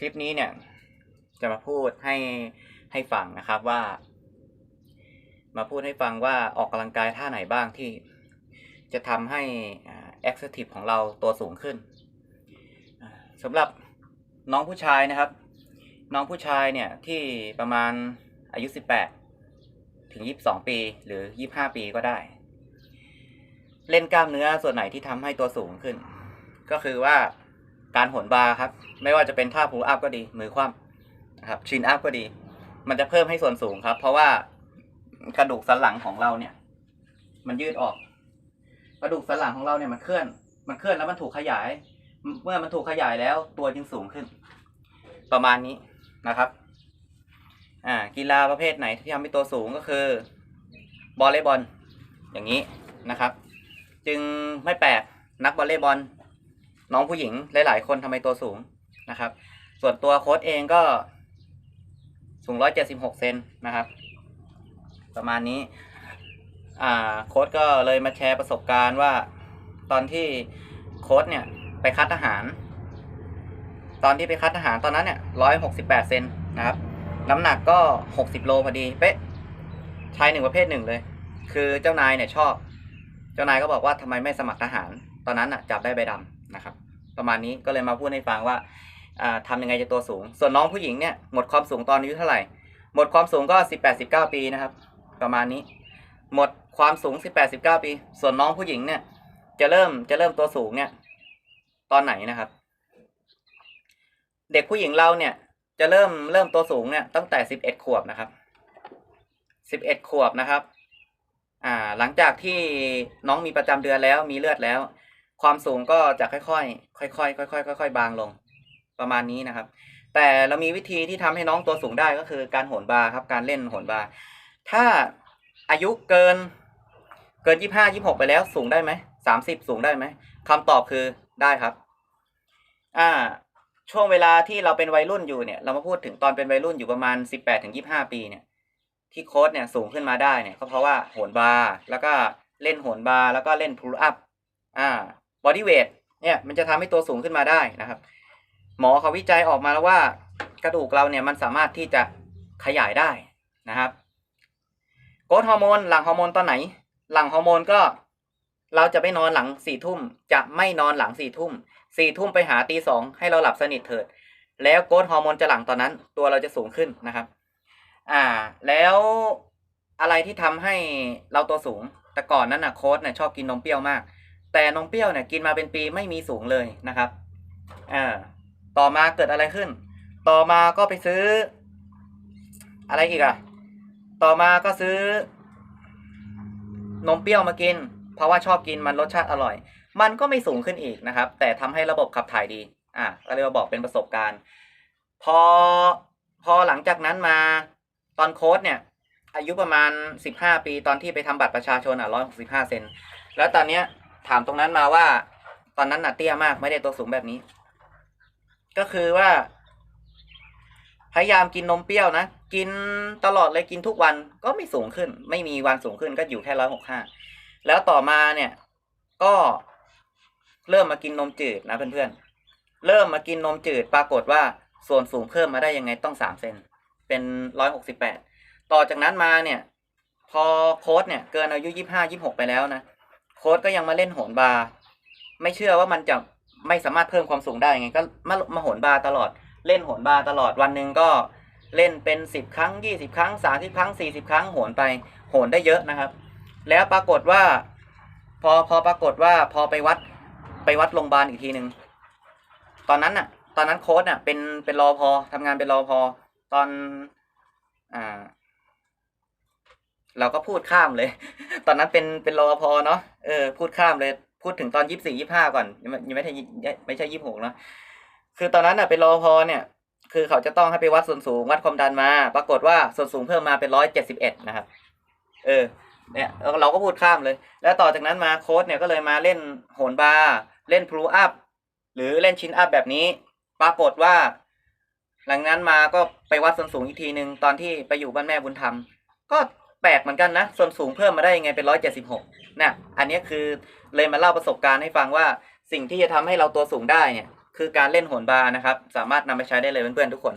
คลิปนี้เนี่ยจะมาพูดให้ให้ฟังนะครับว่า มาพูดให้ฟังว่าออกกำลังกายท่าไหนบ้างที่จะทำให้แอ่า active ของเราตัวสูงขึ้นอ่าสำหรับน้องผู้ชายนะครับ น้องผู้ชายเนี่ยที่ประมาณอายุ 18 ถึง 22 ปีหรือ 25 ปีก็ได้ เล่นกล้ามเนื้อส่วนไหนที่ทำให้ตัวสูงขึ้น ก็คือว่า การโหนบาร์ครับ ไม่ว่าจะเป็นท่าพูอัพก็ดี มือคว่ำนะครับชินอัพก็ดี มันจะเพิ่มให้ส่วนสูงครับ เพราะว่ากระดูกสันหลังของเราเนี่ย มันยืดออก กระดูกสันหลังของเราเนี่ยมันเคลื่อน มันเคลื่อนแล้วมันถูกขยาย เมื่อมันถูกขยายแล้วตัวจึงสูงขึ้น ประมาณนี้นะครับ อ่า กีฬาประเภทไหนที่ทำให้ตัวสูงก็คือบอลเลย์บอลอย่างนี้นะครับ จึงไม่แปลกนักวอลเลย์บอล น้องผู้หญิงหลาย ๆ คนทำไมตัวสูงนะครับ ส่วนตัวโค้ชเองก็สูง176เซนนะครับ ประมาณนี้อ่าโค้ชก็เลยมาแชร์ประสบการณ์ว่า ตอนที่โค้ชเนี่ยไปคัดอาหาร ตอนที่ไปคัดอาหารตอนนั้นเนี่ย168เซนนะครับ น้ำหนักก็60โลพอดีเป๊ะชายหนึ่งประเภทหนึ่งเลย คือเจ้านายเนี่ยชอบ เจ้านายก็บอกว่าทำไมไม่สมัครทหาร ตอนนั้นอะจับได้ใบดำนะครับ ประมาณนี้ก็เลยมาพูดให้ฟังว่าอ่าทำยังไงจะตัวสูง ส่วนน้องผู้หญิงเนี่ยหมดความสูงตอนอายุเท่าไหร่ หมดความสูงก็18 19ปีนะครับ ประมาณนี้ หมดความสูง18 19ปี ส่วนน้องผู้หญิงเนี่ย จะเริ่มจะเริ่มตัวสูงเนี่ย ตอนไหนนะครับ เด็กผู้หญิงเราเนี่ยจะเริ่มเริ่มตัวสูงเนี่ยตั้งแต่11ขวบนะครับ11ขวบนะครับ อ่า หลังจากที่น้องมีประจำเดือนแล้วมีเลือดแล้ว ความสูงก็จะค่อยๆ ค่อยๆ ค่อยๆ ค่อยๆ บางลง ประมาณนี้นะครับ แต่เรามีวิธีที่ทำให้น้องตัวสูงได้ก็คือการโหนบาร์ครับ การเล่นโหนบาร์ ถ้าอายุเกินเกินยี่ห้ายี่หกไปแล้วสูงได้ไหมสามสิบสูงได้ไหมคำตอบคือได้ครับ อ่า ช่วงเวลาที่เราเป็นวัยรุ่นอยู่เนี่ย เรามาพูดถึงตอนเป็นวัยรุ่นอยู่ประมาณสิบแปดถึงยี่ห้าปีเนี่ย ที่โค้ชเนี่ยสูงขึ้นมาได้เนี่ยก็เพราะว่าโหนบาร์แล้วก็เล่นโหนบาร์แล้วก็เล่นพูลอัพ อ่า บอดี้เวทเนี่ยมันจะทำให้ตัวสูงขึ้นมาได้นะครับ หมอเขาวิจัยออกมาแล้วว่ากระดูกเราเนี่ยมันสามารถที่จะขยายได้นะครับโกรทฮอร์โมนหลังฮอร์โมนตอนไหน หลังฮอร์โมนก็เราจะไม่นอนหลังสี่ทุ่ม จะไม่นอนหลังสี่ทุ่มสี่ทุ่มไปหาตีสองให้เราหลับสนิทเถิด แล้วโกรทฮอร์โมนจะหลังตอนนั้น ตัวเราจะสูงขึ้นนะครับ อ่า แล้วอะไรที่ทำให้เราตัวสูง แต่ก่อนนั้นนะโค้ชเนี่ยชอบกินนมเปรี้ยวมาก แต่นมเปรี้ยวเนี่ยกินมาเป็นปีไม่มีสูงเลยนะครับอ่าต่อมาเกิดอะไรขึ้น ต่อมาก็ไปซื้อ อะไรอีกอะต่อมาก็ซื้อ นมเปรี้ยวมากิน เพราะว่าชอบกินมันรสชาติอร่อย มันก็ไม่สูงขึ้นอีกนะครับ แต่ทำให้ระบบขับถ่ายดี อะก็เลยมาบอกเป็นประสบการณ์ พอพอหลังจากนั้นมาตอนโค้ดเนี่ย อายุประมาณสิบห้าปีตอนที่ไปทำบัตรประชาชนอะร้อยหกสิบห้าเซนแล้วตอนเนี้ย ถามตรงนั้นมาว่า ตอนนั้นน่ะเตี้ยมากไม่ได้ตัวสูงแบบนี้ ก็คือว่า พยายามกินนมเปรี้ยวนะ กินตลอดเลยกินทุกวันก็ไม่สูงขึ้น ไม่มีวันสูงขึ้นก็อยู่แค่ร้อยหกห้าแล้วต่อมาเนี่ย ก็เริ่มมากินนมจืดนะเพื่อนๆ เริ่มมากินนมจืดปรากฏว่าส่วนสูงเพิ่มมาได้ยังไงต้องสามเซนเป็นร้อยหกสิบแปดต่อจากนั้นมาเนี่ย พอโค้ดเนี่ยเกินอายุยี่ห้ายี่หกไปแล้วนะ โค้ดก็ยังมาเล่นโหนบาร์ไม่เชื่อว่ามันจะไม่สามารถเพิ่มความสูงได้ไงก็มามาโหนบาร์ตลอด เล่นโหนบาร์ตลอดวันหนึ่งก็เล่นเป็นสิบครั้งยี่สิบครั้งสามสิบครั้งสี่สิบครั้งโหนไปโหนได้เยอะนะครับ แล้วปรากฏว่า พอพอปรากฏว่าพอไปวัดไปวัดโรงพยาบาลอีกทีหนึ่งตอนนั้นน่ะ ตอนนั้นโค้ดน่ะเป็นเป็นรอพอทำงานเป็นรอพอตอนอ่า เราก็พูดข้ามเลย ตอนนั้นเป็นเป็นรอพอเนาะเออพูดข้ามเลย พูดถึงตอนยี่สี่ยี่ห้าก่อนยังไม่ยังไม่ใช่ไม่ใช่ยี่หกเนาะคือตอนนั้นน่ะเป็นรอพอเนี่ย คือเขาจะต้องให้ไปวัดส่วนสูงวัดความดันมา ปรากฏว่าส่วนสูงเพิ่มมาเป็นร้อยเจ็ดสิบเอ็ดนะครับ เออ เนี่ยเราก็พูดข้ามเลย แล้วต่อจากนั้นมาโค้ดเนี่ยก็เลยมาเล่นโหนบาร์เล่นพลูอัพหรือเล่นชินอัพแบบนี้ ปรากฏว่า หลังนั้นมาก็ไปวัดส่วนสูงอีกทีหนึ่งตอนที่ไปอยู่บ้านแม่บุญธรรมก็ แปลกเหมือนกันนะ ส่วนสูงเพิ่มมาได้ยังไงเป็นร้อยเจ็ดสิบหกนะอันนี้คือเลยมาเล่าประสบการณ์ให้ฟังว่าสิ่งที่จะทำให้เราตัวสูงได้เนี่ยคือการเล่นโหนบาร์นะครับ สามารถนำไปใช้ได้เลยเพื่อนๆทุกคน